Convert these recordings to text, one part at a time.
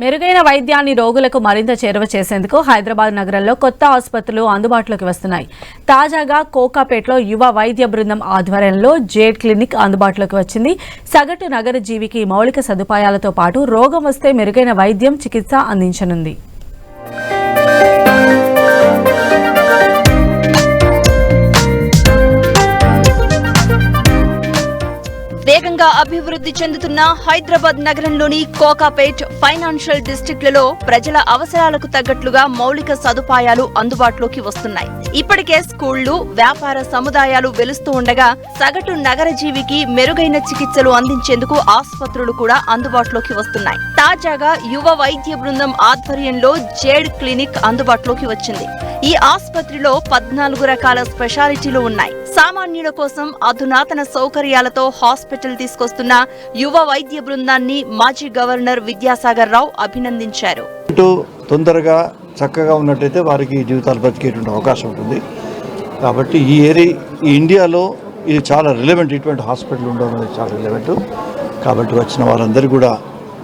మెరుగైన వైద్యాన్ని రోగులకు మరింత చేరువ చేసేందుకు హైదరాబాద్ నగరంలో కొత్త ఆసుపత్రులు అందుబాటులోకి వస్తున్నాయి. తాజాగా కోకాపేటలో యువ వైద్య బృందం ఆధ్వర్యంలో జేడ్ క్లినిక్ అందుబాటులోకి వచ్చింది. సగటు నగర జీవికి మౌలిక సదుపాయాలతో పాటు రోగం వస్తే మెరుగైన వైద్యం చికిత్స అందించనుంది. వేగంగా అభివృద్ధి చెందుతున్న హైదరాబాద్ నగరంలోని కోకాపేట్ ఫైనాన్షియల్ డిస్టిక్లలో ప్రజల అవసరాలకు తగ్గట్లుగా మౌలిక సదుపాయాలు అందుబాటులోకి వస్తున్నాయి. ఇప్పటికే స్కూళ్ళు వ్యాపార సముదాయాలు వెలుస్తూ ఉండగా సగటు నగర జీవికి మెరుగైన చికిత్సలు అందించేందుకు ఆసుపత్రులు కూడా అందుబాటులోకి వస్తున్నాయి. తాజాగా యువ వైద్య బృందం ఆధ్వర్యంలో జేడ్ క్లినిక్ అందుబాటులోకి వచ్చింది. ఈ ఆసుపత్రిలో పద్నాలుగు రకాల స్పెషాలిటీలు ఉన్నాయి. సామాన్యుల కోసం అధునాతన సౌకర్యాలతో హాస్పిటల్ తీసుకొస్తున్న యువ వైద్య బృందాన్ని మాజీ గవర్నర్ విద్యాసాగర్ రావు అభినందించారు. తొందరగా చక్కగా ఉన్నట్టయితే వారికి జీవితాలు బతికేటువంటి అవకాశం ఉంటుంది. కాబట్టి ఈ ఏరియా ఈ ఇండియాలో ఇది చాలా రిలవెంట్ ఇటువంటి హాస్పిటల్ ఉండడం అనేది చాలా రిలవెంట్ కాబట్టి వచ్చిన వారందరూ కూడా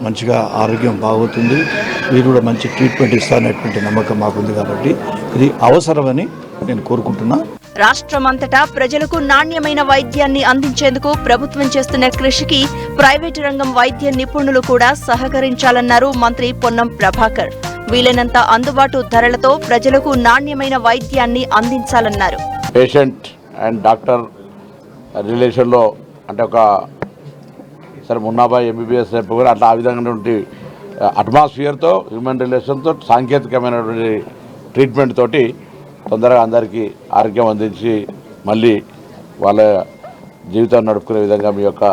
మంచిగా ఆరోగ్యం బాగుతుంది వీరు కూడా మంచి ట్రీట్మెంట్ ఇస్తారనేటువంటి నమ్మకం మాకుంది కాబట్టి ఇది అవసరమని నేను కోరుకుంటున్నా. రాష్ట్రమంతటా ప్రజలకు నాణ్యమైన వైద్యాన్ని అందించేందుకు ప్రభుత్వం చేస్తున్న కృషికి ప్రైవేటు రంగం వైద్య నిపుణులు కూడా సహకరించాలన్నారు మంత్రి పొన్నం ప్రభాకర్. వీలైనంత అందుబాటు ధరలతో ప్రజలకు నాణ్యమైన వైద్యాన్ని అందించాలన్నారు. పేషెంట్ అండ్ డాక్టర్ రిలేషన్లో అంటే ఒక సరే మున్నాబాయ్ ఎంబీబీఎస్ రేపు కూడా అట్లా ఆ విధమైనటువంటి అట్మాస్ఫియర్తో హ్యూమన్ రిలేషన్తో సాంకేతికమైనటువంటి ట్రీట్మెంట్ తోటి తొందరగా అందరికీ ఆరోగ్యం అందించి మళ్ళీ వాళ్ళ జీవితం నడుపుకునే విధంగా మీ యొక్క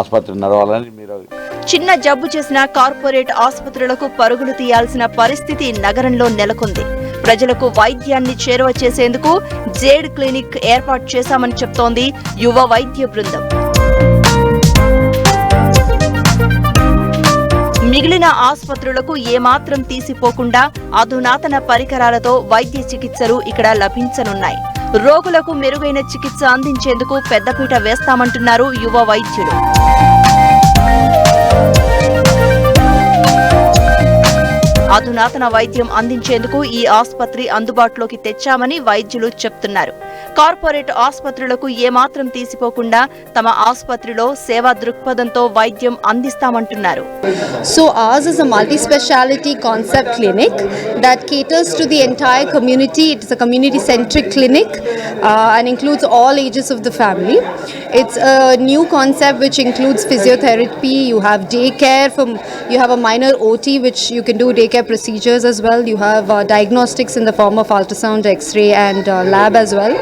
ఆసుపత్రి నడవాలని మీరు చిన్న జబ్బు చేసిన కార్పొరేట్ ఆసుపత్రులకు పరుగులు తీయాల్సిన పరిస్థితి నగరంలో నెలకొంది. ప్రజలకు వైద్యాన్ని చేరువ చేసేందుకు జేడ్ క్లినిక్ ఏర్పాటు చేశామని చెప్తోంది యువ వైద్య బృందం. మిగిలిన ఆసుపత్రులకు ఏమాత్రం తీసిపోకుండా అధునాతన పరికరాలతో వైద్య చికిత్సలు ఇక్కడ లభించనున్నాయి. రోగులకు మెరుగైన చికిత్స అందించేందుకు పెద్దపీట వేస్తామంటున్నారు యువ వైద్యులు. అధునాతన వైద్యం అందించేందుకు ఈ ఆసుపత్రి అందుబాటులోకి తెచ్చామని వైద్యులు చెప్తున్నారు. కార్పొరేట్ ఆసుపత్రులకు ఏమాత్రం తీసిపోకుండా తమ ఆసుపత్రిలో సేవా దృక్పథంతో వైద్యం అందిస్తామంటున్నారు. So as is a multi speciality concept clinic that caters to the entire community it is community centric clinic and includes all ages of the family it's new concept which includes physiotherapy you have day care from you have a minor OT which you can do day care procedures as well you have diagnostics in the form of ultrasound X-ray and lab as well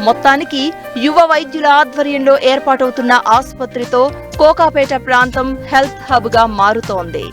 మొత్తానికి యువ వైద్యుల ఆధ్వర్యంలో ఏర్పాటవుతున్న ఆసుపత్రితో కోకాపేట ప్రాంతం health హబ్గా మారుతోంది.